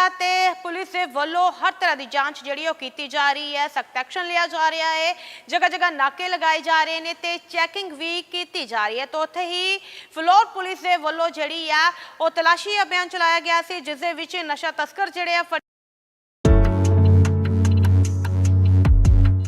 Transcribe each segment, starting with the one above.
ਆ ਤੇ ਪੁਲਿਸ ਦੇ ਵੱਲੋਂ ਹਰ ਤਰ੍ਹਾਂ ਦੀ ਜਾਂਚ ਜਿਹੜੀ ਉਹ ਕੀਤੀ ਜਾ ਰਹੀ ਹੈ, ਸਖਤ ਐਕਸ਼ਨ ਲਿਆ ਜਾ ਰਿਹਾ ਹੈ ਜਗ੍ਹਾ ਜਗ੍ਹਾ ਨਾਕੇ ਲਗਾਏ ਜਾ ਰਹੇ ਨੇ ਤੇ ਚੈਕਿੰਗ ਵੀ ਕੀਤੀ ਜਾ ਰਹੀ ਹੈ। ਤਾਂ ਉੱਥੇ ਹੀ ਫਲੋਰ ਪੁਲਿਸ ਦੇ ਵੱਲੋਂ ਜਿਹੜੀ ਆ, ਉਹ ਤਲਾਸ਼ੀ ਅਭਿਆਨ ਚਲਾਇਆ ਗਿਆ ਸੀ, ਜਿਸ ਦੇ ਵਿੱਚ ਨਸ਼ਾ ਤਸਕਰ ਜਿਹੜੇ ਆ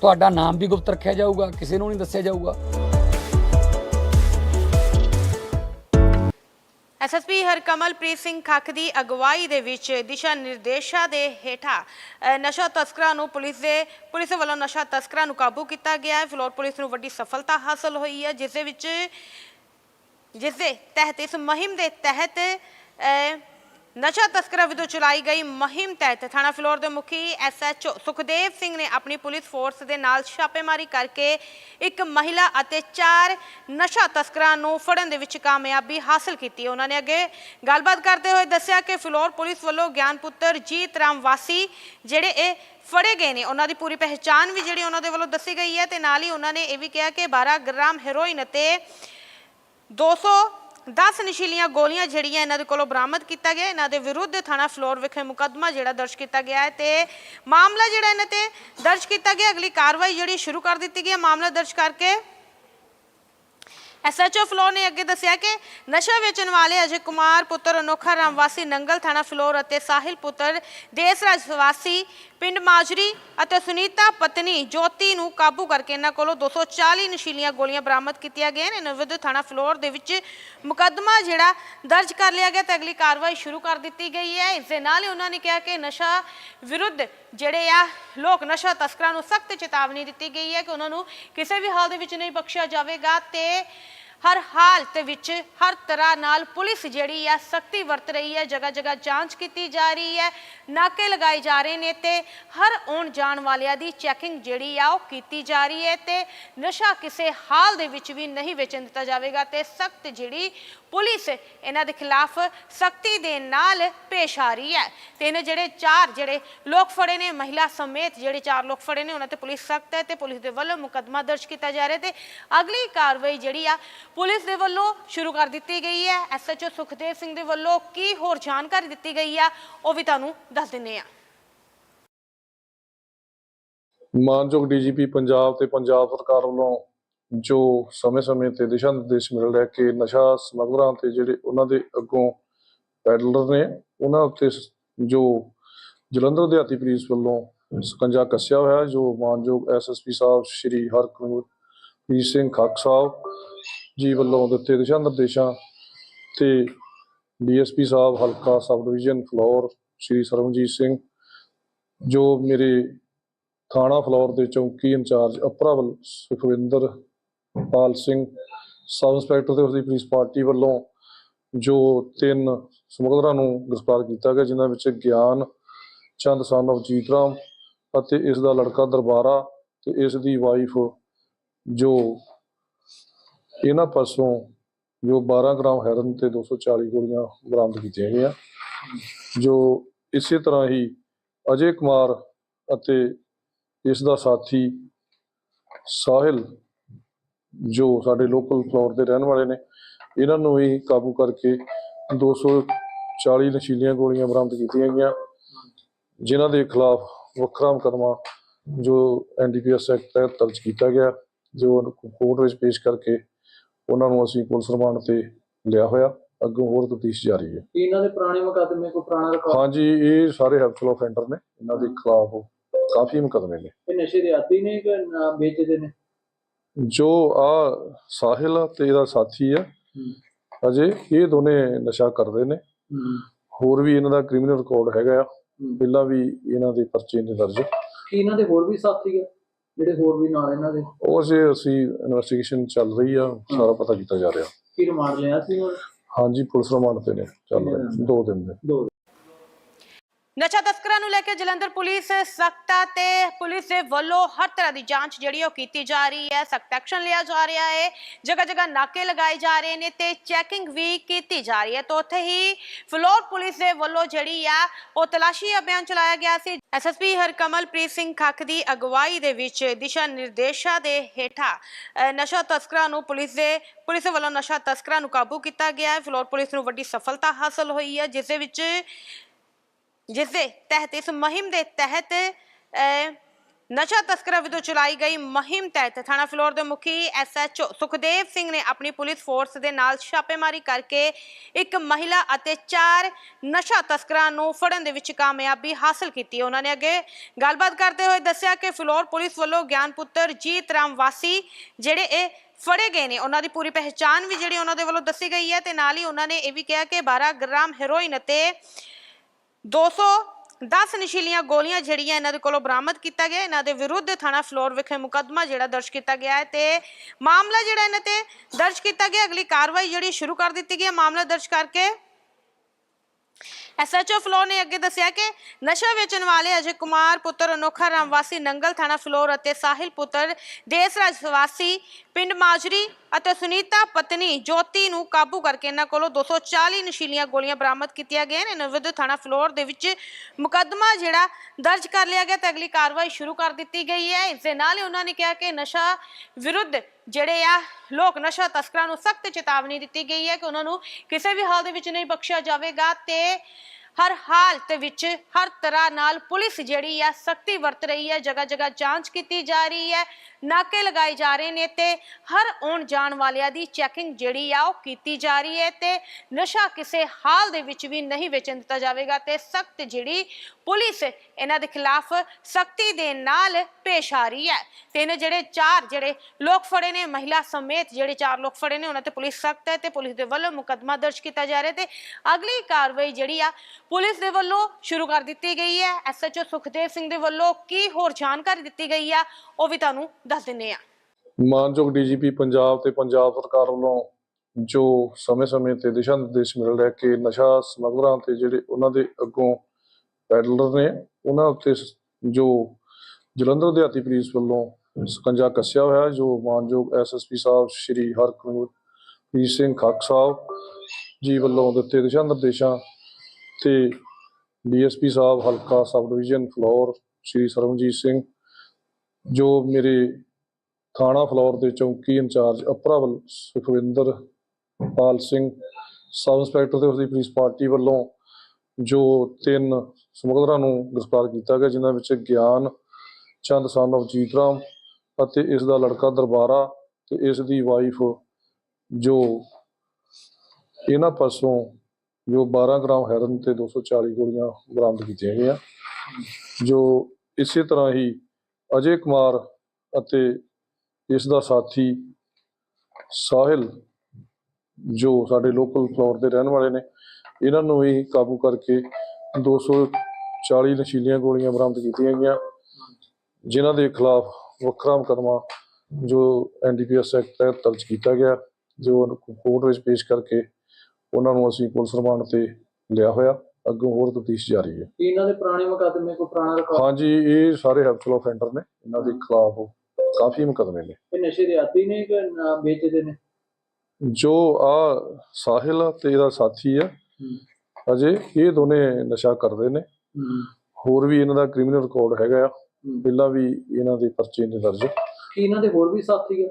ਤੁਹਾਡਾ ਨਾਮ ਵੀ ਗੁਪਤ ਰੱਖਿਆ ਜਾਊਗਾ, ਕਿਸੇ ਨੂੰ ਨਹੀਂ ਦੱਸਿਆ ਜਾਊਗਾ। ਐਸਐਸਪੀ ਹਰਕਮਲਪ੍ਰੀਤ ਸਿੰਘ ਖੱਖ ਦੀ ਅਗਵਾਈ ਦੇ ਵਿੱਚ ਦਿਸ਼ਾ ਨਿਰਦੇਸ਼ਾਂ ਦੇ ਹੇਠਾਂ ਨਸ਼ਾ ਤਸਕਰਾਂ ਨੂੰ ਪੁਲਿਸ ਦੇ, ਪੁਲਿਸ ਵੱਲੋਂ ਨਸ਼ਾ ਤਸਕਰਾਂ ਨੂੰ ਕਾਬੂ ਕੀਤਾ ਗਿਆ ਹੈ। ਫਲੋਰ ਪੁਲਿਸ ਨੂੰ ਵੱਡੀ ਸਫਲਤਾ ਹਾਸਲ ਹੋਈ ਹੈ, ਜਿਸ ਦੇ ਵਿੱਚ, ਜਿਸ ਦੇ ਤਹਿਤ, ਇਸ ਮੁਹਿੰਮ ਦੇ ਤਹਿਤ ਨਸ਼ਾ ਤਸਕਰਾਂ ਵਿਰੁੱਧ ਚਲਾਈ ਗਈ ਮੁਹਿੰਮ ਤਹਿਤ ਥਾਣਾ ਫਲੋਰ ਦੇ ਮੁਖੀ ਐਸਐਚਓ ਸੁਖਦੇਵ ਸਿੰਘ ਨੇ ਆਪਣੀ ਪੁਲਿਸ ਫੋਰਸ ਦੇ ਨਾਲ ਛਾਪੇਮਾਰੀ ਕਰਕੇ ਇੱਕ ਮਹਿਲਾ ਅਤੇ ਚਾਰ ਨਸ਼ਾ ਤਸਕਰਾਂ ਨੂੰ ਫੜਨ ਦੇ ਵਿੱਚ ਕਾਮਯਾਬੀ ਹਾਸਲ ਕੀਤੀ। ਉਹਨਾਂ ਨੇ ਅੱਗੇ ਗੱਲਬਾਤ ਕਰਦੇ ਹੋਏ ਦੱਸਿਆ ਕਿ ਫਲੋਰ ਪੁਲਿਸ ਵੱਲੋਂ ਗਿਆਨ ਪੁੱਤਰ ਜੀਤ ਰਾਮ ਵਾਸੀ ਜਿਹੜੇ ਇਹ ਫੜੇ ਗਏ ਨੇ, ਉਹਨਾਂ ਦੀ ਪੂਰੀ ਪਹਿਚਾਣ ਵੀ ਜਿਹੜੀ ਉਹਨਾਂ ਦੇ ਵੱਲੋਂ ਦੱਸੀ ਗਈ ਹੈ ਤੇ ਨਾਲ ਹੀ ਉਹਨਾਂ ਨੇ ਇਹ ਵੀ ਕਿਹਾ ਕਿ 12 ਗ੍ਰਾਮ ਹੈਰੋਇਨ ਅਤੇ 210 ਨਸ਼ੀਲੀਆਂ ਗੋਲੀਆਂ ਜਿਹੜੀਆਂ ਇਹਨਾਂ ਦੇ ਕੋਲੋਂ ਬਰਾਮਦ ਕੀਤਾ ਗਿਆ, ਇਹਨਾਂ ਦੇ ਵਿਰੁੱਧ ਥਾਣਾ ਫਲੋਰ ਵਿਖੇ ਮੁਕੱਦਮਾ ਜਿਹੜਾ ਦਰਜ ਕੀਤਾ ਗਿਆ ਹੈ ਤੇ ਮਾਮਲਾ ਜਿਹੜਾ ਇਹਨਾਂ ਤੇ ਦਰਜ ਕੀਤਾ ਗਿਆ, ਅਗਲੀ ਕਾਰਵਾਈ ਜਿਹੜੀ ਸ਼ੁਰੂ ਕਰ ਦਿੱਤੀ ਗਈ ਹੈ, ਮਾਮਲਾ ਦਰਜ ਕਰਕੇ ਐਸਐਚਓ ਫਲੋਰ ਨੇ ਅੱਗੇ ਦੱਸਿਆ ਕਿ ਨਸ਼ਾ ਵੇਚਣ ਵਾਲੇ ਅਜੇ ਕੁਮਾਰ ਪੁੱਤਰ ਅਨੋਖਾ ਰਾਮ ਵਾਸੀ ਨੰਗਲ ਥਾਣਾ ਫਲੋਰ ਅਤੇ ਸਾਹਿਲ ਪੁੱਤਰ ਦੇਸਰਾਜ ਵਾਸੀ ਪਿੰਡ ਮਾਜਰੀ ਅਤੇ ਸੁਨੀਤਾ ਪਤਨੀ ਜੋਤੀ ਨੂੰ ਕਾਬੂ ਕਰਕੇ ਇਹਨਾਂ ਕੋਲੋਂ 240 ਨਸ਼ੀਲੀਆਂ ਗੋਲੀਆਂ ਬਰਾਮਦ ਕੀਤੀਆਂ ਗਈਆਂ ਨੇ। ਇਹਨਾਂ ਵਿਰੁੱਧ ਥਾਣਾ ਫਲੋਰ ਦੇ ਵਿੱਚ ਮੁਕੱਦਮਾ ਜਿਹੜਾ ਦਰਜ ਕਰ ਲਿਆ ਗਿਆ ਤੇ ਅਗਲੀ ਕਾਰਵਾਈ ਸ਼ੁਰੂ ਕਰ ਦਿੱਤੀ ਗਈ ਹੈ। ਇਸ ਦੇ ਨਾਲ ਹੀ ਉਹਨਾਂ ਨੇ ਕਿਹਾ ਕਿ ਨਸ਼ਾ ਵਿਰੁੱਧ ਜਿਹੜੇ ਆ, ਲੋਕ ਨਸ਼ਾ ਤਸਕਰਾਂ ਨੂੰ ਸਖਤ ਚੇਤਾਵਨੀ ਦਿੱਤੀ ਗਈ ਹੈ ਕਿ ਉਹਨਾਂ ਨੂੰ ਕਿਸੇ ਵੀ ਹਾਲ ਦੇ ਵਿੱਚ ਨਹੀਂ ਬਖਸ਼ਿਆ ਜਾਵੇਗਾ ਤੇ ਹਰ ਹਾਲਤ ਵਿੱਚ ਹਰ ਤਰ੍ਹਾਂ ਨਾਲ ਪੁਲਿਸ ਜਿਹੜੀ ਆ ਸਖਤੀ ਵਰਤ ਰਹੀ ਹੈ ਜਗ੍ਹਾ ਜਗ੍ਹਾ ਜਾਂਚ ਕੀਤੀ ਜਾ ਰਹੀ ਹੈ, ਨਾਕੇ ਲਗਾਏ ਜਾ ਰਹੇ ਨੇ ਤੇ ਹਰ ਆਉਣ ਜਾਣ ਵਾਲਿਆਂ ਦੀ ਚੈਕਿੰਗ ਜਿਹੜੀ ਆ ਉਹ ਕੀਤੀ ਜਾ ਰਹੀ ਹੈ ਤੇ ਨਸ਼ਾ ਕਿਸੇ ਹਾਲ ਦੇ ਵਿੱਚ ਵੀ ਨਹੀਂ ਵੇਚਣ ਦਿੱਤਾ ਜਾਵੇਗਾ ਤੇ ਸਖਤ ਜਿਹੜੀ ਪੁਲਿਸ ਇਹਨਾਂ ਦੇ ਖਿਲਾਫ ਸਖਤੀ ਦੇ ਨਾਲ ਪੇਸ਼ ਆ ਰਹੀ ਹੈ। ਤੇ ਇਹਨੇ ਜਿਹੜੇ ਚਾਰ ਜਿਹੜੇ ਲੋਕ ਫੜੇ ਨੇ, ਮਹਿਲਾ ਸਮੇਤ ਜਿਹੜੇ ਚਾਰ ਲੋਕ ਫੜੇ ਨੇ, ਉਹਨਾਂ ਤੇ ਪੁਲਿਸ ਸਖਤ ਹੈ ਤੇ ਪੁਲਿਸ ਦੇ ਵੱਲੋਂ ਮੁਕੱਦਮਾ ਦਰਜ ਕੀਤਾ ਜਾ ਰਿਹਾ ਤੇ ਅਗਲੀ ਕਾਰਵਾਈ ਜਿਹੜੀ ਆ ਪੁਲਿਸ ਦੇ ਵੱਲੋਂ ਸ਼ੁਰੂ ਕਰ ਦਿੱਤੀ ਗਈ ਹੈ। ਐਸਐਚਓ ਸੁਖਦੇਵ ਸਿੰਘ ਦੇ ਵੱਲੋਂ ਕੀ ਹੋਰ ਜਾਣਕਾਰੀ ਦਿੱਤੀ ਗਈ ਆ, ਉਹ ਵੀ ਤੁਹਾਨੂੰ ਦੱਸ ਦਿੰਨੇ ਆ। ਮਾਨਯੋਗ ਡੀਜੀਪੀ ਪੰਜਾਬ ਤੇ ਪੰਜਾਬ ਸਰਕਾਰ ਵੱਲੋਂ ਜੋ ਸਮੇਂ-ਸਮੇਂ ਤੇ ਦਿਸ਼ਾ ਨਿਰਦੇਸ਼ ਮਿਲ ਰਿਹਾ ਕਿ ਨਸ਼ਾ ਸਮਗਲਰਾਂ ਤੇ ਜਿਹੜੇ ਉਹਨਾਂ ਦੇ ਅੱਗੋਂ ਪੈਡਲਰ ਨੇ, ਉਹਨਾਂ ਉੱਤੇ ਜੋ ਜਲੰਧਰ ਦਿਹਾਤੀ ਪੁਲਿਸ ਵੱਲੋਂ ਸਕੰਜਾ ਕੱਸਿਆ ਹੋਇਆ, ਜੋ ਮਾਨਯੋਗ ਐਸਐਸਪੀ ਸਾਹਿਬ ਸ਼੍ਰੀ ਹਰਕ੍ਰਿਤ ਸਿੰਘ ਖੱਕ ਸਾਹਿਬ ਜੀ ਵੱਲੋਂ ਦਿੱਤੇ ਦਿਸ਼ਾ ਨਿਰਦੇਸ਼ਾਂ ਤੇ ਡੀਐਸਪੀ ਸਾਹਿਬ ਹਲਕਾ ਸਬ ਡਿਵੀਜ਼ਨ ਫਲੋਰ ਸ਼੍ਰੀ ਸਰਵਜੀਤ ਸਿੰਘ, ਜੋ ਮੇਰੇ ਥਾਣਾ ਫਲੋਰ ਦੇ ਚੌਂਕੀ incharge ਅਪਰਾਵਲ Sukhwinder Pal Singh, sub inspector ਤੇ ਉਸਦੀ ਪੁਲਿਸ ਪਾਰਟੀ ਵੱਲੋਂ ਜੋ ਤਿੰਨ ਸਮਗਲਰਾਂ ਨੂੰ ਗ੍ਰਿਫਤਾਰ ਕੀਤਾ ਗਿਆ, ਜਿਨ੍ਹਾਂ ਵਿੱਚ ਗਿਆਨ, ਚੰਦ ਸਨ of ਜੀਤ ਰਾਮ ਅਤੇ ਇਸ ਦਾ ਲੜਕਾ ਦਰਬਾਰਾ ਤੇ ਇਸ ਦੀ ਵਾਈਫ ਜੋ ਇਹਨਾਂ ਪਾਸੋਂ ਜੋ 12 ਗ੍ਰਾਮ ਹੈਰਨ ਤੇ 240 ਗੋਲੀਆਂ ਬਰਾਮਦ ਕੀਤੀਆਂ ਗਈਆਂ, ਜੋ ਇਸੇ ਤਰ੍ਹਾਂ ਹੀ ਅਜੇ ਕੁਮਾਰ ਅਤੇ ਇਸ ਦਾ ਸਾਥੀ ਸਾਹਿਲ, ਜੋ ਸਾਡੇ ਲੋਕਲ ਫਲੋਰ ਦੇ ਰਹਿਣ ਵਾਲੇ ਨੇ, ਇਹਨਾਂ ਨੂੰ ਵੀ ਕਾਬੂ ਕਰਕੇ 240 ਨਸ਼ੀਲੀਆਂ ਗੋਲੀਆਂ ਬਰਾਮਦ ਕੀਤੀਆਂ ਗਈਆਂ, ਜਿਨ੍ਹਾਂ ਦੇ ਖਿਲਾਫ ਵੱਖਰਾ ਮੁਕੱਦਮਾ ਜੋ ਐਨਡੀਪੀਐਸ ਐਕਟ ਤਹਿਤ ਦਰਜ ਕੀਤਾ ਗਿਆ, ਜੋ ਕੋਰਟ ਵਿੱਚ ਪੇਸ਼ ਕਰਕੇ ਉਹਨਾਂ ਨੂੰ ਅਸੀਂ ਪੁਲਿਸ ਰਿਮਾਂਡ ਤੇ ਲਿਆ ਹੋਇਆ। ਅੱਗੋਂ ਹੋਰ ਤਫਤੀਸ਼ ਜਾਰੀ ਹੈ। ਇਹਨਾਂ ਦੇ ਪੁਰਾਣੇ ਮੁਕੱਦਮੇ ਕੋਈ ਪੁਰਾਣਾ ਰਿਕਾਰਡ ਹਾਂਜੀ ਇਹ ਸਾਰੇ ਹੈਲਥਫੁਲ ਅਫੈਂਡਰ ਨੇ। ਇਹਨਾਂ ਦੇ ਖਿਲਾਫ ਕਾਫੀ ਮੁਕੱਦਮੇ ਨੇ। ਇਹ ਨਸ਼ੇ ਦੇ ਆਦੀ ਨੇ ਕਿ ਵੇਚਦੇ ਨੇ? ਜੋ ਆ ਸਾਹਿਲ ਤੇ ਇਹਦਾ ਸਾਥੀ ਆ ਅਜੇ ਇਹ ਦੋਨੇ ਨਸ਼ਾ ਕਰਦੇ ਨੇ। ਹੋਰ ਵੀ ਇਹਨਾਂ ਦਾ ਕ੍ਰਿਮੀਨਲ ਰਿਕਾਰਡ ਹੈਗਾ ਆ। ਪਹਿਲਾਂ ਵੀ ਇਹਨਾਂ ਦੇ ਪਰਚੇ ਨੇ ਦਰਜ। ਕੀ ਇਹਨਾਂ ਦੇ ਹੋਰ ਵੀ ਸਾਥੀ ਆ? ਜਿਹੜੇ ਹੋਰ ਵੀ ਨਾਲ ਇਹਨਾਂ ਦੇ? ਉਹ ਅਜੇ ਅਸੀਂ ਇਨਵੈਸਟੀਗੇਸ਼ਨ ਚੱਲ ਰਹੀ ਆ ਸਾਰਾ ਪਤਾ ਕੀਤਾ ਜਾ ਰਿਹਾ। ਕੀ ਰਿਮਾਂਡ ਲਿਆ ਸੀ ਹਾਂਜੀ ਪੁਲਿਸ ਰਿਮਾਂਡ ਤੇ ਨੇ ਚੱਲ ਰਹੇ। ਦੋ ਦਿਨ ਦੇ। ਦੋ ਨਸ਼ਾ ਤਸਕਰਾਂ ਨੂੰ ਲੈ ਕੇ ਜਲੰਧਰ ਪੁਲਿਸ ਸਖਤ ਤੇ ਪੁਲਿਸ ਦੇ ਵੱਲੋਂ ਹਰ ਤਰ੍ਹਾਂ ਦੀ ਜਾਂਚ ਜਿਹੜੀ ਉਹ ਕੀਤੀ ਜਾ ਰਹੀ ਹੈ। ਸਖਤ ਐਕਸ਼ਨ ਲਿਆ ਜਾ ਰਿਹਾ ਹੈ। ਜਗ੍ਹਾ ਜਗ੍ਹਾ ਨਾਕੇ ਲਗਾਏ ਜਾ ਰਹੇ ਨੇ ਤੇ ਚੈਕਿੰਗ ਵੀ ਕੀਤੀ ਜਾ ਰਹੀ ਹੈ। ਤਾਂ ਉੱਥੇ ਹੀ ਫਲੋਰ ਪੁਲਿਸ ਦੇ ਵੱਲੋਂ ਜਿਹੜੀ ਆ, ਉਹ ਤਲਾਸ਼ੀ ਅਭਿਆਨ ਚਲਾਇਆ ਗਿਆ ਸੀ। ਐਸਐਸਪੀ ਹਰਕਮਲਪ੍ਰੀਤ ਸਿੰਘ ਖੱਖ ਦੀ ਅਗਵਾਈ ਦੇ ਵਿੱਚ ਦਿਸ਼ਾ ਨਿਰਦੇਸ਼ਾਂ ਦੇ ਹੇਠਾਂ ਨਸ਼ਾ ਤਸਕਰਾਂ ਨੂੰ ਪੁਲਿਸ ਦੇ, ਪੁਲਿਸ ਵੱਲੋਂ ਨਸ਼ਾ ਤਸਕਰਾਂ ਨੂੰ ਕਾਬੂ ਕੀਤਾ ਗਿਆ ਹੈ। ਫਲੋਰ ਪੁਲਿਸ ਨੂੰ ਵੱਡੀ ਸਫਲਤਾ ਹਾਸਲ ਹੋਈ ਹੈ, ਜਿਸ ਦੇ ਵਿੱਚ ਜਿਸ ਦੇ ਤਹਿਤ ਇਸ ਮੁਹਿੰਮ ਦੇ ਤਹਿਤ ਅਹ, ਨਸ਼ਾ ਤਸਕਰਾਂ ਵਿਰੁੱਧ ਚਲਾਈ ਗਈ ਮੁਹਿੰਮ ਤਹਿਤ ਥਾਣਾ ਫਲੋਰ ਦੇ ਮੁਖੀ ਐਸਐਚਓ ਸੁਖਦੇਵ ਸਿੰਘ ਨੇ ਆਪਣੀ ਪੁਲਿਸ ਫੋਰਸ ਦੇ ਨਾਲ ਛਾਪੇਮਾਰੀ ਕਰਕੇ ਇੱਕ ਮਹਿਲਾ ਅਤੇ ਚਾਰ ਨਸ਼ਾ ਤਸਕਰਾਂ ਨੂੰ ਫੜਨ ਦੇ ਵਿੱਚ ਕਾਮਯਾਬੀ ਹਾਸਲ ਕੀਤੀ। ਉਹਨਾਂ ਨੇ ਅੱਗੇ ਗੱਲਬਾਤ ਕਰਦੇ ਹੋਏ ਦੱਸਿਆ ਕਿ ਫਲੋਰ ਪੁਲਿਸ ਵੱਲੋਂ ਗਿਆਨ ਪੁੱਤਰ ਜੀਤ ਰਾਮ ਵਾਸੀ ਜਿਹੜੇ ਇਹ ਫੜੇ ਗਏ ਨੇ ਉਹਨਾਂ ਦੀ ਪੂਰੀ ਪਹਿਚਾਣ ਵੀ ਜਿਹੜੀ ਉਹਨਾਂ ਦੇ ਵੱਲੋਂ ਦੱਸੀ ਗਈ ਹੈ ਤੇ ਨਾਲ ਹੀ ਉਹਨਾਂ ਨੇ ਇਹ ਵੀ ਕਿਹਾ ਕਿ 12 ਗ੍ਰਾਮ ਹੈਰੋਇਨ ਅਤੇ 210 ਨਸ਼ੀਲੀਆਂ ਗੋਲੀਆਂ ਜਿਹੜੀਆਂ ਇਹਨਾਂ ਦੇ ਕੋਲੋਂ ਬਰਾਮਦ ਕੀਤਾ ਗਿਆ, ਇਹਨਾਂ ਦੇ ਵਿਰੁੱਧ ਥਾਣਾ ਫਲੋਰ ਵਿਖੇ ਮੁਕੱਦਮਾ ਜਿਹੜਾ ਦਰਜ ਕੀਤਾ ਗਿਆ ਹੈ ਤੇ ਮਾਮਲਾ ਜਿਹੜਾ ਇਹਨਾਂ ਤੇ ਦਰਜ ਕੀਤਾ ਗਿਆ, ਅਗਲੀ ਕਾਰਵਾਈ ਜਿਹੜੀ ਸ਼ੁਰੂ ਕਰ ਦਿੱਤੀ ਗਈ ਹੈ, ਮਾਮਲਾ ਦਰਜ ਕਰਕੇ। ਐਸਐਚਓ ਫਲੋਰ ਨੇ ਅੱਗੇ ਦੱਸਿਆ ਕਿ ਨਸ਼ਾ ਵੇਚਣ ਵਾਲੇ ਅਜੇ ਕੁਮਾਰ ਪੁੱਤਰ ਅਨੋਖਾ ਰਾਮ ਵਾਸੀ ਨੰਗਲ ਥਾਣਾ ਫਲੋਰ ਅਤੇ ਸਾਹਿਲ ਪੁੱਤਰ ਦੇਸਰਾਜ ਵਾਸੀ ਪਿੰਡ ਮਾਜਰੀ ਅਤੇ ਸੁਨੀਤਾ ਪਤਨੀ ਜੋਤੀ ਨੂੰ ਕਾਬੂ ਕਰਕੇ ਇਹਨਾਂ ਕੋਲੋਂ 240 ਨਸ਼ੀਲੀਆਂ ਗੋਲੀਆਂ ਬਰਾਮਦ ਕੀਤੀਆਂ ਗਈਆਂ ਨੇ। ਇਹਨਾਂ ਥਾਣਾ ਫਲੋਰ ਦੇ ਵਿੱਚ ਮੁਕੱਦਮਾ ਜਿਹੜਾ ਦਰਜ ਕਰ ਲਿਆ ਗਿਆ ਤੇ ਅਗਲੀ ਕਾਰਵਾਈ ਸ਼ੁਰੂ ਕਰ ਦਿੱਤੀ ਗਈ ਹੈ। ਇਸ ਦੇ ਨਾਲ ਹੀ ਉਹਨਾਂ ਨੇ ਕਿਹਾ ਕਿ ਨਸ਼ਾ ਵਿਰੁੱਧ ਜਿਹੜੇ ਆ, ਲੋਕ ਨਸ਼ਾ ਤਸਕਰਾਂ ਨੂੰ ਸਖਤ ਚੇਤਾਵਨੀ ਦਿੱਤੀ ਗਈ ਹੈ ਕਿ ਉਹਨਾਂ ਨੂੰ ਕਿਸੇ ਵੀ ਹਾਲ ਦੇ ਵਿੱਚ ਨਹੀਂ ਬਖਸ਼ਿਆ ਜਾਵੇਗਾ ਤੇ ਹਰ ਹਾਲਤ ਵਿੱਚ ਹਰ ਤਰ੍ਹਾਂ ਨਾਲ ਪੁਲਿਸ ਜਿਹੜੀ ਆ, ਸਖਤੀ ਵਰਤ ਰਹੀ ਹੈ ਜਗ੍ਹਾ ਜਗ੍ਹਾ ਜਾਂਚ ਕੀਤੀ ਜਾ ਰਹੀ ਹੈ। ਨਾਕੇ ਲਗਾਏ ਜਾ ਰਹੇ ਨੇ ਤੇ ਹਰ ਆਉਣ ਜਾਣ ਵਾਲਿਆਂ ਦੀ ਚੈਕਿੰਗ ਜਿਹੜੀ ਆ ਉਹ ਕੀਤੀ ਜਾ ਰਹੀ ਹੈ ਤੇ ਨਸ਼ਾ ਕਿਸੇ ਹਾਲ ਦੇ ਵਿੱਚ ਵੀ ਨਹੀਂ ਵੇਚਣ ਦਿੱਤਾ ਜਾਵੇਗਾ ਤੇ ਸਖਤ ਜਿਹੜੀ ਪੁਲਿਸ ਇਹਨਾਂ ਦੇ ਖਿਲਾਫ ਸਖਤੀ ਦੇ ਨਾਲ ਪੇਸ਼ ਆ ਰਹੀ ਹੈ। ਤੇ ਇਹਨੇ ਜਿਹੜੇ, ਚਾਰ ਜਿਹੜੇ ਲੋਕ ਫੜੇ ਨੇ, ਮਹਿਲਾ ਸਮੇਤ ਜਿਹੜੇ ਚਾਰ ਲੋਕ ਫੜੇ ਨੇ, ਉਹਨਾਂ ਤੇ ਪੁਲਿਸ ਸਖਤ ਹੈ ਤੇ ਪੁਲਿਸ ਦੇ ਵੱਲੋਂ ਮੁਕੱਦਮਾ ਦਰਜ ਕੀਤਾ ਜਾ ਰਿਹਾ ਤੇ ਅਗਲੀ ਕਾਰਵਾਈ ਜਿਹੜੀ ਆ ਪੁਲਿਸ ਦੇ ਵੱਲੋਂ ਸ਼ੁਰੂ ਕਰ ਦਿੱਤੀ ਗਈ ਹੈ। ਐਸਐਚਓ ਸੁਖਦੇਵ ਸਿੰਘ ਦੇ ਵੱਲੋਂ ਕੀ ਹੋਰ ਜਾਣਕਾਰੀ ਦਿੱਤੀ ਗਈ ਆ, ਉਹ ਵੀ ਤੁਹਾਨੂੰ ਦੱਸ ਦਿੰਨੇ ਆ। ਮਾਨਯੋਗ ਡੀਜੀਪੀ ਪੰਜਾਬ ਤੇ ਪੰਜਾਬ ਸਰਕਾਰ ਵੱਲੋਂ ਜੋ ਸਮੇਂ-ਸਮੇਂ ਤੇ ਦਿਸ਼ਾ ਨਿਰਦੇਸ਼ ਮਿਲ ਰਿਹਾ ਕਿ ਨਸ਼ਾ ਸਮਗਲਰਾਂ ਤੇ ਜਿਹੜੇ ਉਹਨਾਂ ਦੇ ਅੱਗੋਂ ਪੈਡਲਰ ਨੇ, ਉਹਨਾਂ ਉੱਤੇ ਜੋ ਜਲੰਧਰ ਦਿਹਾਤੀ ਪੁਲਿਸ ਵੱਲੋਂ ਸਕੰਜਾ ਕੱਸਿਆ ਹੋਇਆ, ਜੋ ਮਾਨਯੋਗ ਐਸਐਸਪੀ ਸਾਹਿਬ ਸ਼੍ਰੀ ਹਰਕ੍ਰਿਤ ਸਿੰਘ ਖੱਕ ਸਾਹਿਬ ਜੀ ਵੱਲੋਂ ਦਿੱਤੇ ਦਿਸ਼ਾ ਨਿਰਦੇਸ਼ਾਂ ਤੇ ਡੀਐਸਪੀ ਸਾਹਿਬ ਹਲਕਾ ਸਬ ਡਿਵੀਜ਼ਨ ਫਲੋਰ ਸ਼੍ਰੀ ਸਰਵਨਜੀਤ ਸਿੰਘ ਜੋ ਮੇਰੇ ਥਾਣਾ ਫਲੋਰ ਦੇ ਚੌਂਕੀ incharge ਅਪਰਾਵਲ Sukhwinder Pal Singh, sub inspector ਤੇ ਉਸਦੀ ਪੁਲਿਸ ਪਾਰਟੀ ਵੱਲੋਂ ਜੋ ਤਿੰਨ ਸਮਗਲਰਾਂ ਨੂੰ ਗ੍ਰਿਫਤਾਰ ਕੀਤਾ ਗਿਆ, ਜਿਨ੍ਹਾਂ ਵਿੱਚ ਗਿਆਨ ਚੰਦ ਸਨ ਅਵਜੀਤ ਰਾਮ ਅਤੇ ਇਸ ਦਾ ਲੜਕਾ ਦਰਬਾਰਾ ਤੇ ਇਸ ਦੀ ਵਾਈਫ ਜੋ ਇਹਨਾਂ ਪਾਸੋਂ ਜੋ 12 ਗ੍ਰਾਮ ਹੈਰਨ ਤੇ 240 ਗੋਲੀਆਂ ਬਰਾਮਦ ਕੀਤੀਆਂ ਗਈਆਂ, ਜੋ ਇਸੇ ਤਰ੍ਹਾਂ ਹੀ ਅਜੇ ਕੁਮਾਰ ਅਤੇ ਇਸ ਦਾ ਸਾਥੀ ਸਾਹਿਲ, ਜੋ ਸਾਡੇ ਲੋਕਲ ਫਲੋਰ ਦੇ ਰਹਿਣ ਵਾਲੇ ਨੇ, ਇਹਨਾਂ ਨੂੰ ਵੀ ਕਾਬੂ ਕਰਕੇ 240 ਨਸ਼ੀਲੀਆਂ ਗੋਲੀਆਂ ਬਰਾਮਦ ਕੀਤੀਆਂ ਗਈਆਂ, ਜਿਨ੍ਹਾਂ ਦੇ ਖਿਲਾਫ ਵੱਖਰਾ ਮੁਕੱਦਮਾ ਜੋ ਐਨਡੀਪੀਐਸ ਐਕਟ ਤਹਿਤ ਦਰਜ ਕੀਤਾ ਗਿਆ, ਜੋ ਕੋਰਟ ਵਿੱਚ ਪੇਸ਼ ਕਰਕੇ ਉਹਨਾਂ ਨੂੰ ਅਸੀਂ ਪੁਲਿਸ ਰਿਮਾਂਡ ਤੇ ਲਿਆ ਹੋਇਆ। ਅੱਗੋਂ ਹੋਰ ਤਫਤੀਸ਼ ਜਾਰੀ ਹੈ। ਇਹਨਾਂ ਦੇ ਪੁਰਾਣੇ ਮੁਕੱਦਮੇ ਕੋਈ ਪੁਰਾਣਾ ਰਿਕਾਰਡ ਹਾਂਜੀ ਇਹ ਸਾਰੇ ਹੈਲਥਫੁਲ ਅਫੈਂਡਰ ਨੇ ਇਹਨਾਂ ਦੇ ਖਿਲਾਫ ਕਾਫੀ ਮੁਕੱਦਮੇ ਨੇ। ਇਹ ਨਸ਼ੇ ਦੇ ਆਦੀ ਨੇ ਕਿ ਵੇਚਦੇ ਨੇ? ਜੋ ਆ ਸਾਹਿਲ ਆ ਤੇ ਇਹਦਾ ਸਾਥੀ ਆ ਅਜੇ ਇਹ ਦੋਨੇ ਨਸ਼ਾ ਕਰਦੇ ਨੇ। ਹੋਰ ਵੀ ਇਹਨਾਂ ਦਾ ਕ੍ਰਿਮੀਨਲ ਰਿਕਾਰਡ ਹੈਗਾ ਆ ਪਹਿਲਾਂ ਵੀ ਇਹਨਾਂ ਦੇ ਪਰਚੇ ਨੇ ਦਰਜ। ਕੀ ਇਹਨਾਂ ਦੇ ਹੋਰ ਵੀ ਸਾਥੀ ਆ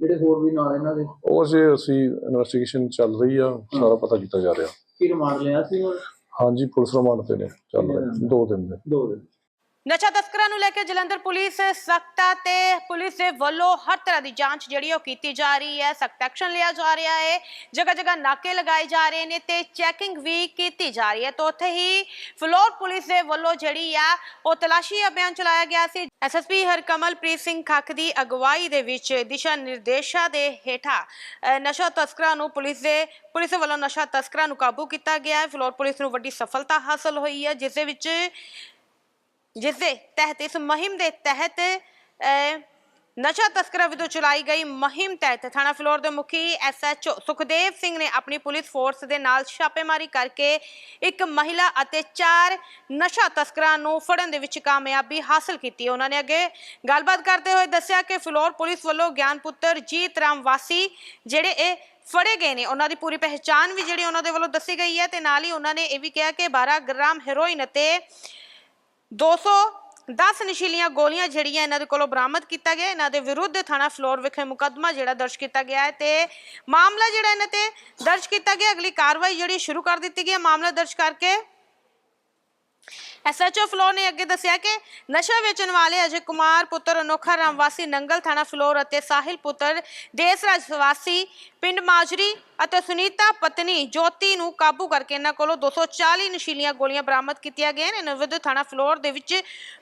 ਜਿਹੜੇ ਹੋਰ ਵੀ ਨਾਲ ਇਹਨਾਂ ਦੇ? ਉਹ ਅਸੀਂ ਇਨਵੈਸਟੀਗੇਸ਼ਨ ਚੱਲ ਰਹੀ ਆ ਸਾਰਾ ਪਤਾ ਕੀਤਾ ਜਾ ਰਿਹਾ। ਕੀ ਰਿਮਾਂਡ ਲਿਆ ਸੀ ਹੁਣ ਹਾਂਜੀ ਪੁਲਿਸ ਰਿਮਾਂਡ ਤੇ ਨੇ ਚੱਲ ਰਹੇ ਦੋ ਦਿਨ ਦੇ ਦੋ ਦਿਨ ਨਸ਼ਾ ਤਸਕਰਾਂ ਨੂੰ ਲੈ ਕੇ ਜਲੰਧਰ ਪੁਲਿਸ ਸਖਤਾ ਤੇ ਪੁਲਿਸ ਦੇ ਵੱਲੋਂ ਹਰ ਤਰ੍ਹਾਂ ਦੀ ਜਾਂਚ ਜਿਹੜੀ ਉਹ ਕੀਤੀ ਜਾ ਰਹੀ ਹੈ, ਸਖਤ ਐਕਸ਼ਨ ਲਿਆ ਜਾ ਰਿਹਾ ਹੈ ਜਗ੍ਹਾ ਜਗ੍ਹਾ ਨਾਕੇ ਲਗਾਏ ਜਾ ਰਹੇ ਨੇ ਤੇ ਚੈਕਿੰਗ ਵੀ ਕੀਤੀ ਜਾ ਰਹੀ ਹੈ ਤਾਂ ਉੱਥੇ ਹੀ ਫਲੋਰ ਪੁਲਿਸ ਦੇ ਵੱਲੋਂ ਜਿਹੜੀ ਆ, ਉਹ ਤਲਾਸ਼ੀ ਅਭਿਆਨ ਚਲਾਇਆ ਗਿਆ ਸੀ। ਐਸਐਸਪੀ ਹਰਕਮਲਪ੍ਰੀਤ ਸਿੰਘ ਖੱਖ ਦੀ ਅਗਵਾਈ ਦੇ ਵਿੱਚ ਦਿਸ਼ਾ ਨਿਰਦੇਸ਼ਾਂ ਦੇ ਹੇਠਾਂ ਨਸ਼ਾ ਤਸਕਰਾਂ ਨੂੰ ਪੁਲਿਸ ਦੇ, ਪੁਲਿਸ ਵੱਲੋਂ ਨਸ਼ਾ ਤਸਕਰਾਂ ਨੂੰ ਕਾਬੂ ਕੀਤਾ ਗਿਆ ਹੈ। ਫਲੋਰ ਪੁਲਿਸ ਨੂੰ ਵੱਡੀ ਸਫਲਤਾ ਹਾਸਲ ਹੋਈ ਹੈ, ਜਿਸ ਦੇ ਵਿੱਚ ਜਿਸ ਦੇ ਤਹਿਤ ਇਸ ਮੁਹਿੰਮ ਦੇ ਤਹਿਤ ਅਹ, ਨਸ਼ਾ ਤਸਕਰਾਂ ਵਿਰੁੱਧ ਚਲਾਈ ਗਈ ਮੁਹਿੰਮ ਤਹਿਤ ਥਾਣਾ ਫਲੋਰ ਦੇ ਮੁਖੀ ਐਸਐਚਓ ਸੁਖਦੇਵ ਸਿੰਘ ਨੇ ਆਪਣੀ ਪੁਲਿਸ ਫੋਰਸ ਦੇ ਨਾਲ ਛਾਪੇਮਾਰੀ ਕਰਕੇ ਇੱਕ ਮਹਿਲਾ ਅਤੇ ਚਾਰ ਨਸ਼ਾ ਤਸਕਰਾਂ ਨੂੰ ਫੜਨ ਦੇ ਵਿੱਚ ਕਾਮਯਾਬੀ ਹਾਸਲ ਕੀਤੀ। ਉਹਨਾਂ ਨੇ ਅੱਗੇ ਗੱਲਬਾਤ ਕਰਦੇ ਹੋਏ ਦੱਸਿਆ ਕਿ ਫਲੋਰ ਪੁਲਿਸ ਵੱਲੋਂ ਗਿਆਨ ਪੁੱਤਰ ਜੀਤ ਰਾਮ ਵਾਸੀ ਜਿਹੜੇ ਇਹ ਫੜੇ ਗਏ ਨੇ ਉਹਨਾਂ ਦੀ ਪੂਰੀ ਪਹਿਚਾਣ ਵੀ ਜਿਹੜੀ ਉਹਨਾਂ ਦੇ ਵੱਲੋਂ ਦੱਸੀ ਗਈ ਹੈ ਤੇ ਨਾਲ ਹੀ ਉਹਨਾਂ ਨੇ ਇਹ ਵੀ ਕਿਹਾ ਕਿ 12 ਗ੍ਰਾਮ ਹੈਰੋਇਨ ਅਤੇ 210 ਨਸ਼ੀਲੀਆਂ ਗੋਲੀਆਂ ਜਿਹੜੀਆਂ ਇਹਨਾਂ ਦੇ ਕੋਲੋਂ ਬਰਾਮਦ ਕੀਤਾ ਗਿਆ, ਇਹਨਾਂ ਦੇ ਵਿਰੁੱਧ ਥਾਣਾ ਫਲੋਰ ਵਿਖੇ ਮੁਕੱਦਮਾ ਜਿਹੜਾ ਦਰਜ ਕੀਤਾ ਗਿਆ ਹੈ ਤੇ ਮਾਮਲਾ ਜਿਹੜਾ ਇਹਨਾਂ ਤੇ ਦਰਜ ਕੀਤਾ ਗਿਆ, ਅਗਲੀ ਕਾਰਵਾਈ ਜਿਹੜੀ ਸ਼ੁਰੂ ਕਰ ਦਿੱਤੀ ਗਈ ਹੈ, ਮਾਮਲਾ ਦਰਜ ਕਰਕੇ। ਐਸਐਚਓ ਫਲੋਰ ਨੇ ਅੱਗੇ ਦੱਸਿਆ ਕਿ ਨਸ਼ਾ ਵੇਚਣ ਵਾਲੇ ਅਜੇ ਕੁਮਾਰ ਪੁੱਤਰ ਅਨੋਖਾ ਰਾਮ ਵਾਸੀ ਨੰਗਲ ਥਾਣਾ ਫਲੋਰ ਅਤੇ ਸਾਹਿਲ ਪੁੱਤਰ ਦੇਸਰਾਜ ਵਾਸੀ ਪਿੰਡ ਮਾਜਰੀ ਅਤੇ ਸੁਨੀਤਾ ਪਤਨੀ ਜੋਤੀ ਨੂੰ ਕਾਬੂ ਕਰਕੇ ਇਹਨਾਂ ਕੋਲੋਂ 240 ਨਸ਼ੀਲੀਆਂ ਗੋਲੀਆਂ ਬਰਾਮਦ ਕੀਤੀਆਂ ਗਈਆਂ ਨੇ। ਇਹਨਾਂ ਥਾਣਾ ਫਲੋਰ ਦੇ ਵਿੱਚ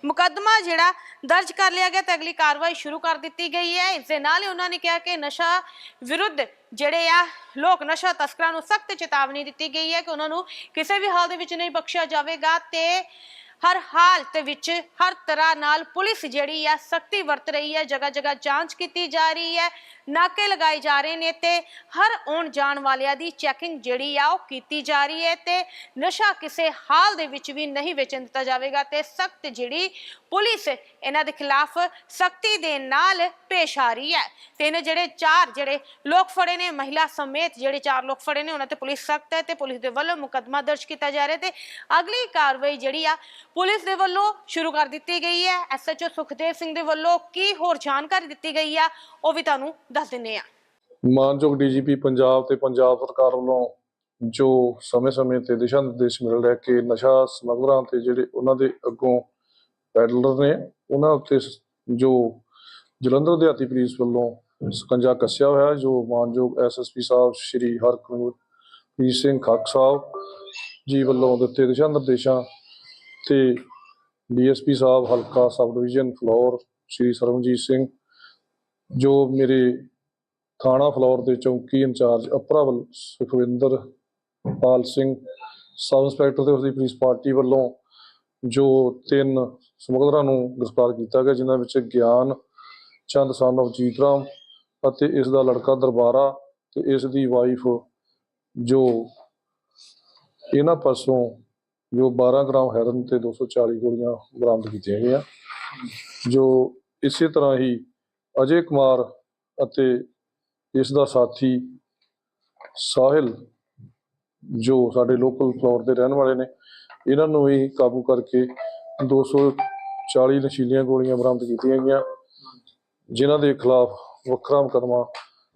ਮੁਕੱਦਮਾ ਜਿਹੜਾ ਦਰਜ ਕਰ ਲਿਆ ਗਿਆ ਤੇ ਅਗਲੀ ਕਾਰਵਾਈ ਸ਼ੁਰੂ ਕਰ ਦਿੱਤੀ ਗਈ ਹੈ। ਇਸ ਦੇ ਨਾਲ ਹੀ ਉਹਨਾਂ ਨੇ ਕਿਹਾ ਕਿ ਨਸ਼ਾ ਵਿਰੁੱਧ ਜਿਹੜੇ ਆ, ਲੋਕ ਨਸ਼ਾ ਤਸਕਰਾਂ ਨੂੰ ਸਖਤ ਚੇਤਾਵਨੀ ਦਿੱਤੀ ਗਈ ਹੈ ਕਿ ਉਹਨਾਂ ਨੂੰ ਕਿਸੇ ਵੀ ਹਾਲ ਦੇ ਵਿੱਚ ਨਹੀਂ ਬਖਸ਼ਿਆ ਜਾਵੇਗਾ ਤੇ ਹਰ ਹਾਲਤ ਵਿੱਚ ਹਰ ਤਰ੍ਹਾਂ ਨਾਲ ਪੁਲਿਸ ਜਿਹੜੀ ਆ ਸਖਤੀ ਵਰਤ ਰਹੀ ਹੈ ਜਗ੍ਹਾ ਜਗ੍ਹਾ ਜਾਂਚ ਕੀਤੀ ਜਾ ਰਹੀ ਹੈ, ਨਾਕੇ ਲਗਾਏ ਜਾ ਰਹੇ ਨੇ ਤੇ ਹਰ ਆਉਣ ਜਾਣ ਵਾਲਿਆਂ ਦੀ ਚੈਕਿੰਗ ਜਿਹੜੀ ਆ ਉਹ ਕੀਤੀ ਜਾ ਰਹੀ ਹੈ ਤੇ ਨਸ਼ਾ ਕਿਸੇ ਹਾਲ ਦੇ ਵਿੱਚ ਵੀ ਨਹੀਂ ਵੇਚਣ ਦਿੱਤਾ ਜਾਵੇਗਾ ਤੇ ਸਖਤ ਜਿਹੜੀ ਪੁਲਿਸ ਇਹਨਾਂ ਦੇ ਖਿਲਾਫ ਸਖਤੀ ਦੇ ਨਾਲ ਪੇਸ਼ ਆ ਰਹੀ ਹੈ। ਤੇ ਇਹਨੇ ਜਿਹੜੇ, ਚਾਰ ਜਿਹੜੇ ਲੋਕ ਫੜੇ ਨੇ, ਮਹਿਲਾ ਸਮੇਤ ਜਿਹੜੇ ਚਾਰ ਲੋਕ ਫੜੇ ਨੇ, ਉਹਨਾਂ ਤੇ ਪੁਲਿਸ ਸਖਤ ਹੈ ਤੇ ਪੁਲਿਸ ਦੇ ਵੱਲੋਂ ਮੁਕੱਦਮਾ ਦਰਜ ਕੀਤਾ ਜਾ ਰਿਹਾ ਤੇ ਅਗਲੀ ਕਾਰਵਾਈ ਜਿਹੜੀ ਆ ਪੁਲਿਸ ਦੇ ਵੱਲੋਂ ਸ਼ੁਰੂ ਕਰ ਦਿੱਤੀ ਗਈ ਹੈ। ਐਸਐਚਓ ਸੁਖਦੇਵ ਸਿੰਘ ਦੇ ਵੱਲੋਂ ਕੀ ਹੋਰ ਜਾਣਕਾਰੀ ਦਿੱਤੀ ਗਈ ਆ, ਉਹ ਵੀ ਤੁਹਾਨੂੰ ਦੱਸ ਦਿੰਨੇ ਆ ਮਾਨਯੋਗ ਡੀਜੀਪੀ ਪੰਜਾਬ ਤੇ ਪੰਜਾਬ ਸਰਕਾਰ ਵੱਲੋਂ ਜੋ ਸਮੇਂ-ਸਮੇਂ ਤੇ ਦਿਸ਼ਾ ਨਿਰਦੇਸ਼ ਮਿਲ ਰਿਹਾ ਕਿ ਨਸ਼ਾ ਸਮਗਲਰਾਂ ਤੇ ਜਿਹੜੇ ਉਹਨਾਂ ਦੇ ਅੱਗੋਂ ਪੈਡਲਰ ਨੇ ਉਹਨਾਂ ਉੱਤੇ ਜੋ ਜਲੰਧਰ ਦਿਹਾਤੀ ਪੁਲਿਸ ਵੱਲੋਂ ਸਕੰਜਾ ਕੱਸਿਆ ਹੋਇਆ ਜੋ ਮਾਨਯੋਗ ਐਸਐਸਪੀ ਸਾਹਿਬ ਸ਼੍ਰੀ ਹਰਕ੍ਰਿਤ ਸਿੰਘ ਖੱਕ ਸਾਹਿਬ ਜੀ ਵੱਲੋਂ ਦਿੱਤੇ ਦਿਸ਼ਾ ਨਿਰਦੇਸ਼ਾਂ ਤੇ ਡੀਐਸਪੀ ਸਾਹਿਬ ਹਲਕਾ ਸਬ ਡਿਵੀਜ਼ਨ ਫਲੋਰ ਸ਼੍ਰੀ ਸਰਵਨਜੀਤ ਸਿੰਘ ਜੋ ਮੇਰੇ ਥਾਣਾ ਫਲੋਰ ਦੇ ਚੌਕੀ incharge ਅਪਰਾਵਲ Sukhwinder Pal Singh sub inspector ਤੇ ਉਸਦੀ ਪੁਲਿਸ ਪਾਰਟੀ ਵੱਲੋਂ ਜੋ ਤਿੰਨ ਸਮਗਲਰਾਂ ਨੂੰ ਗ੍ਰਿਫਤਾਰ ਕੀਤਾ ਗਿਆ, ਜਿਨ੍ਹਾਂ ਵਿੱਚ ਗਿਆਨ ਚੰਦ ਸਨ ਅਵਜੀਤ ਰਾਮ ਅਤੇ ਇਸ ਦਾ ਲੜਕਾ ਦਰਬਾਰਾ ਤੇ ਇਸ ਦੀ ਵਾਈਫ ਜੋ ਇਹਨਾਂ ਪਾਸੋਂ ਜੋ 12 ਗ੍ਰਾਮ ਹੈਰਨ ਤੇ 240 ਗੋਲੀਆਂ ਬਰਾਮਦ ਕੀਤੀਆਂ ਗਈਆਂ, ਜੋ ਇਸੇ ਤਰ੍ਹਾਂ ਹੀ ਅਜੇ ਕੁਮਾਰ ਅਤੇ ਇਸ ਦਾ ਸਾਥੀ ਸਾਹਿਲ, ਜੋ ਸਾਡੇ ਲੋਕਲ ਫਲੋਰ ਦੇ ਰਹਿਣ ਵਾਲੇ ਨੇ, ਇਹਨਾਂ ਨੂੰ ਵੀ ਕਾਬੂ ਕਰਕੇ 240 ਨਸ਼ੀਲੀਆਂ ਗੋਲੀਆਂ ਬਰਾਮਦ ਕੀਤੀਆਂ ਗਈਆਂ ਜਿਨ੍ਹਾਂ ਦੇ ਖਿਲਾਫ ਵੱਖਰਾ ਮੁਕੱਦਮਾ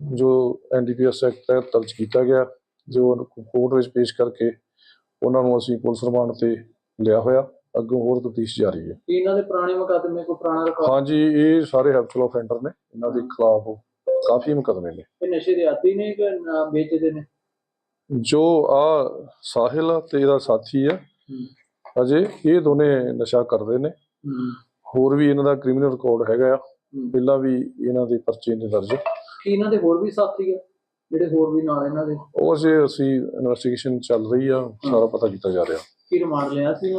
ਜੋ ਐਨਡੀਪੀਐਸ ਐਕਟ ਤਹਿਤ ਦਰਜ ਕੀਤਾ ਗਿਆ ਜੋ ਕੋਰਟ ਵਿੱਚ ਪੇਸ਼ ਕਰਕੇ ਉਹਨਾਂ ਨੂੰ ਅਸੀਂ ਪੁਲਿਸ ਰਿਮਾਂਡ ਤੇ ਲਿਆ ਹੋਇਆ ਅੱਗੋਂ ਹੋਰ ਤਫਤੀਸ਼ ਜਾਰੀ ਹੈ। ਕੀ ਇਹਨਾਂ ਦੇ ਪੁਰਾਣੇ ਮੁਕੱਦਮੇ ਕੋਈ ਪੁਰਾਣਾ ਰਿਕਾਰਡ ਹਾਂਜੀ ਇਹ ਸਾਰੇ ਹੈਬਚੁਅਲ ਆਫੈਂਡਰ ਨੇ ਇਹਨਾਂ ਦੇ ਖਿਲਾਫ ਕਾਫੀ ਮੁਕੱਦਮੇ ਨੇ। ਇਹ ਨਸ਼ੇ ਦੇ ਆਦੀ ਨੇ ਕਿ ਵੇਚਦੇ ਨੇ? ਜੋ ਆ ਸਾਹਿਲ ਤੇ ਇਹਦਾ ਸਾਥੀ ਆ ਅਜੇ ਇਹ ਦੋਨੇ ਨਸ਼ਾ ਕਰਦੇ ਨੇ। ਹੋਰ ਵੀ ਇਹਨਾਂ ਦਾ ਕ੍ਰਿਮੀਨਲ ਰਿਕਾਰਡ ਹੈਗਾ ਆ। ਪਹਿਲਾਂ ਵੀ ਇਹਨਾਂ ਦੇ ਪਰਚੇ ਨੇ ਦਰਜ। ਕੀ ਇਹਨਾਂ ਦੇ ਹੋਰ ਵੀ ਸਾਥੀ ਆ? ਜਿਹੜੇ ਹੋਰ ਵੀ ਨਾਲ ਇਹਨਾਂ ਦੇ? ਉਹ ਅਜੇ ਅਸੀਂ ਇਨਵੈਸਟੀਗੇਸ਼ਨ ਚੱਲ ਰਹੀ ਆ ਸਾਰਾ ਪਤਾ ਕੀਤਾ ਜਾ ਰਿਹਾ। ਕੀ ਰਿਮਾਂਡ ਲਿਆ ਸੀ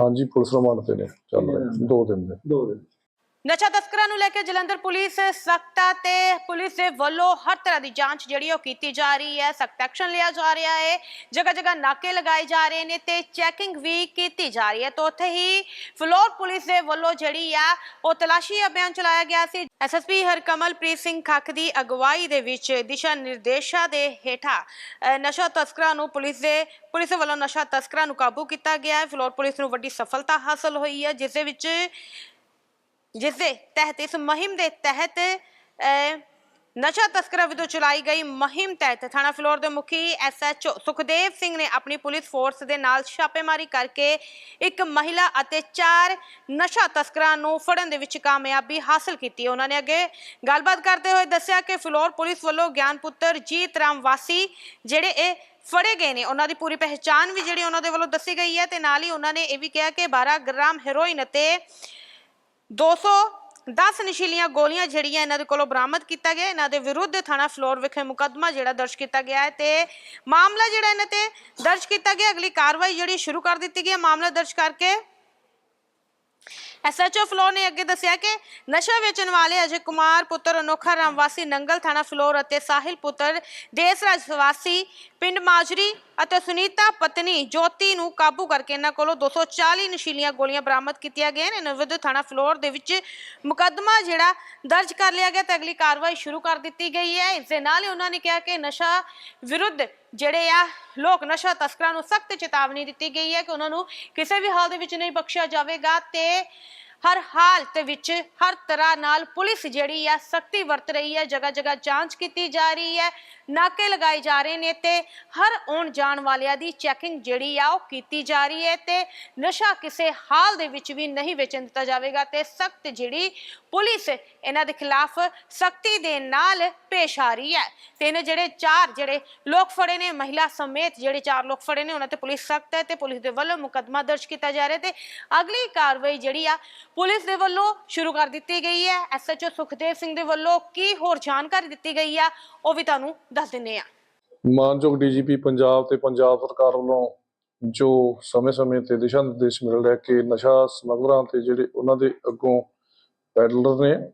ਹਾਂਜੀ ਪੁਲਿਸ ਰਿਮਾਂਡ ਤੇ ਨੇ ਚੱਲ ਰਹੇ। ਦੋ ਦਿਨ ਦੇ। ਦੋ ਦਿਨ। ਨਸ਼ਾ ਤਸਕਰਾਂ ਨੂੰ ਲੈ ਕੇ ਜਲੰਧਰ ਪੁਲਿਸ ਸਖਤ ਤੇ ਪੁਲਿਸ ਦੇ ਵੱਲੋਂ ਹਰ ਤਰ੍ਹਾਂ ਦੀ ਜਾਂਚ ਜਿਹੜੀ ਉਹ ਕੀਤੀ ਜਾ ਰਹੀ ਹੈ। ਸਖਤ ਐਕਸ਼ਨ ਲਿਆ ਜਾ ਰਿਹਾ ਹੈ। ਜਗ੍ਹਾ ਜਗ੍ਹਾ ਨਾਕੇ ਲਗਾਏ ਜਾ ਰਹੇ ਨੇ ਤੇ ਚੈਕਿੰਗ ਵੀ ਕੀਤੀ ਜਾ ਰਹੀ ਹੈ। ਤਾਂ ਉੱਥੇ ਹੀ ਫਲੋਰ ਪੁਲਿਸ ਦੇ ਵੱਲੋਂ ਜਿਹੜੀ ਆ, ਉਹ ਤਲਾਸ਼ੀ ਅਭਿਆਨ ਚਲਾਇਆ ਗਿਆ ਸੀ। ਐਸਐਸਪੀ ਹਰਕਮਲਪ੍ਰੀਤ ਸਿੰਘ ਖੱਖ ਦੀ ਅਗਵਾਈ ਦੇ ਵਿੱਚ ਦਿਸ਼ਾ ਨਿਰਦੇਸ਼ਾਂ ਦੇ ਹੇਠਾਂ ਨਸ਼ਾ ਤਸਕਰਾਂ ਨੂੰ ਪੁਲਿਸ ਦੇ, ਪੁਲਿਸ ਵੱਲੋਂ ਨਸ਼ਾ ਤਸਕਰਾਂ ਨੂੰ ਕਾਬੂ ਕੀਤਾ ਗਿਆ ਹੈ। ਫਲੋਰ ਪੁਲਿਸ ਨੂੰ ਵੱਡੀ ਸਫਲਤਾ ਹਾਸਲ ਹੋਈ ਹੈ, ਜਿਸ ਦੇ ਵਿੱਚ ਜਿਸ ਦੇ ਤਹਿਤ ਇਸ ਮੁਹਿੰਮ ਦੇ ਤਹਿਤ ਨਸ਼ਾ ਤਸਕਰਾਂ ਵਿਰੁੱਧ ਚਲਾਈ ਗਈ ਮੁਹਿੰਮ ਤਹਿਤ ਥਾਣਾ ਫਲੋਰ ਦੇ ਮੁਖੀ ਐਸਐਚਓ ਸੁਖਦੇਵ ਸਿੰਘ ਨੇ ਆਪਣੀ ਪੁਲਿਸ ਫੋਰਸ ਦੇ ਨਾਲ ਛਾਪੇਮਾਰੀ ਕਰਕੇ ਇੱਕ ਮਹਿਲਾ ਅਤੇ ਚਾਰ ਨਸ਼ਾ ਤਸਕਰਾਂ ਨੂੰ ਫੜਨ ਦੇ ਵਿੱਚ ਕਾਮਯਾਬੀ ਹਾਸਲ ਕੀਤੀ। ਉਹਨਾਂ ਨੇ ਅੱਗੇ ਗੱਲਬਾਤ ਕਰਦੇ ਹੋਏ ਦੱਸਿਆ ਕਿ ਫਲੋਰ ਪੁਲਿਸ ਵੱਲੋਂ ਗਿਆਨ ਪੁੱਤਰ ਜੀਤ ਰਾਮ ਵਾਸੀ ਜਿਹੜੇ ਇਹ ਫੜੇ ਗਏ ਨੇ, ਉਹਨਾਂ ਦੀ ਪੂਰੀ ਪਹਿਚਾਣ ਵੀ ਜਿਹੜੀ ਉਹਨਾਂ ਦੇ ਵੱਲੋਂ ਦੱਸੀ ਗਈ ਹੈ ਤੇ ਨਾਲ ਹੀ ਉਹਨਾਂ ਨੇ ਇਹ ਵੀ ਕਿਹਾ ਕਿ 12 ਗ੍ਰਾਮ ਹੈਰੋਇਨ ਅਤੇ 210 ਨਸ਼ੀਲੀਆਂ ਗੋਲੀਆਂ ਜਿਹੜੀਆਂ ਇਹਨਾਂ ਦੇ ਕੋਲੋਂ ਬਰਾਮਦ ਕੀਤਾ ਗਿਆ, ਇਹਨਾਂ ਦੇ ਵਿਰੁੱਧ ਥਾਣਾ ਫਲੋਰ ਵਿਖੇ ਮੁਕੱਦਮਾ ਜਿਹੜਾ ਦਰਜ ਕੀਤਾ ਗਿਆ ਹੈ ਤੇ ਮਾਮਲਾ ਜਿਹੜਾ ਇਹਨਾਂ ਤੇ ਦਰਜ ਕੀਤਾ ਗਿਆ, ਅਗਲੀ ਕਾਰਵਾਈ ਜਿਹੜੀ ਸ਼ੁਰੂ ਕਰ ਦਿੱਤੀ ਗਈ ਹੈ, ਮਾਮਲਾ ਦਰਜ ਕਰਕੇ ਐਸਐਚਓ ਫਲੋਰ ਨੇ ਅੱਗੇ ਦੱਸਿਆ ਕਿ ਨਸ਼ਾ ਵੇਚਣ ਵਾਲੇ ਅਜੇ ਕੁਮਾਰ ਪੁੱਤਰ, ਅਨੋਖਾ ਰਾਮ ਵਾਸੀ ਨੰਗਲ ਥਾਣਾ ਫਲੋਰ ਅਤੇ ਸਾਹਿਲ ਪੁੱਤਰ ਦੇਸਰਾਜ ਵਾਸੀ ਪਿੰਡ ਮਾਜਰੀ ਅਤੇ ਸੁਨੀਤਾ ਪਤਨੀ ਜੋਤੀ ਨੂੰ ਕਾਬੂ ਕਰਕੇ ਇਹਨਾਂ ਕੋਲੋਂ 240 ਨਸ਼ੀਲੀਆਂ ਗੋਲੀਆਂ ਬਰਾਮਦ ਕੀਤੀਆਂ ਗਈਆਂ ਨੇ। ਇਹਨਾਂ ਥਾਣਾ ਫਲੋਰ ਦੇ ਵਿੱਚ ਮੁਕੱਦਮਾ ਜਿਹੜਾ ਦਰਜ ਕਰ ਲਿਆ ਗਿਆ ਤੇ ਅਗਲੀ ਕਾਰਵਾਈ ਸ਼ੁਰੂ ਕਰ ਦਿੱਤੀ ਗਈ ਹੈ। ਇਸ ਦੇ ਨਾਲ ਹੀ ਉਹਨਾਂ ਨੇ ਕਿਹਾ ਕਿ ਨਸ਼ਾ ਵਿਰੁੱਧ ਜਿਹੜੇ ਆ, ਲੋਕ ਨਸ਼ਾ ਤਸਕਰਾਂ ਨੂੰ ਸਖਤ ਚੇਤਾਵਨੀ ਦਿੱਤੀ ਗਈ ਹੈ ਕਿ ਉਹਨਾਂ ਨੂੰ ਕਿਸੇ ਵੀ ਹਾਲ ਦੇ ਵਿੱਚ ਨਹੀਂ ਬਖਸ਼ਿਆ ਜਾਵੇਗਾ ਤੇ ਹਰ ਹਾਲਤ ਵਿੱਚ ਹਰ ਤਰ੍ਹਾਂ ਨਾਲ ਪੁਲਿਸ ਜਿਹੜੀ ਆ ਸਖਤੀ ਵਰਤ ਰਹੀ ਹੈ ਜਗ੍ਹਾ ਜਗ੍ਹਾ ਜਾਂਚ ਕੀਤੀ ਜਾ ਰਹੀ ਹੈ, ਨਾਕੇ ਲਗਾਏ ਜਾ ਰਹੇ ਨੇ ਤੇ ਹਰ ਆਉਣ ਜਾਣ ਵਾਲਿਆਂ ਦੀ ਚੈਕਿੰਗ ਜਿਹੜੀ ਆ ਉਹ ਕੀਤੀ ਜਾ ਰਹੀ ਹੈ ਤੇ ਨਸ਼ਾ ਕਿਸੇ ਹਾਲ ਦੇ ਵਿੱਚ ਵੀ ਨਹੀਂ ਵੇਚਣ ਦਿੱਤਾ ਜਾਵੇਗਾ ਤੇ ਸਖਤ ਜਿਹੜੀ ਪੁਲਿਸ ਇਹਨਾਂ ਦੇ ਖਿਲਾਫ ਸਖਤੀ ਦੇ ਨਾਲ ਪੇਸ਼ ਆ ਰਹੀ ਹੈ। ਤੇ ਇਹਨੇ ਜਿਹੜੇ, ਚਾਰ ਜਿਹੜੇ ਲੋਕ ਫੜੇ ਨੇ, ਮਹਿਲਾ ਸਮੇਤ ਜਿਹੜੇ ਚਾਰ ਲੋਕ ਫੜੇ ਨੇ, ਉਹਨਾਂ ਤੇ ਪੁਲਿਸ ਸਖਤ ਹੈ ਤੇ ਪੁਲਿਸ ਦੇ ਵੱਲੋਂ ਮੁਕੱਦਮਾ ਦਰਜ ਕੀਤਾ ਜਾ ਰਿਹਾ ਤੇ ਅਗਲੀ ਕਾਰਵਾਈ ਜਿਹੜੀ ਆ ਪੁਲਿਸ ਦੇ ਵੱਲੋਂ ਸ਼ੁਰੂ ਕਰ ਦਿੱਤੀ ਗਈ ਹੈ। ਐਸਐਚਓ ਸੁਖਦੇਵ ਸਿੰਘ ਦੇ ਵੱਲੋਂ ਕੀ ਹੋਰ ਜਾਣਕਾਰੀ ਦਿੱਤੀ ਗਈ ਆ, ਉਹ ਵੀ ਤੁਹਾਨੂੰ ਦੱਸ ਦਿੰਨੇ ਆ। ਮਾਨਯੋਗ ਡੀਜੀਪੀ ਪੰਜਾਬ ਤੇ ਪੰਜਾਬ ਸਰਕਾਰ ਵੱਲੋਂ ਜੋ ਸਮੇਂ-ਸਮੇਂ ਤੇ ਦਿਸ਼ਾ ਨਿਰਦੇਸ਼ ਮਿਲ ਰਿਹਾ ਕਿ ਨਸ਼ਾ ਸਮਗਲਰਾਂ ਤੇ ਜਿਹੜੇ ਉਹਨਾਂ ਦੇ ਅੱਗੋਂ ਪੈਡਲਰ ਨੇ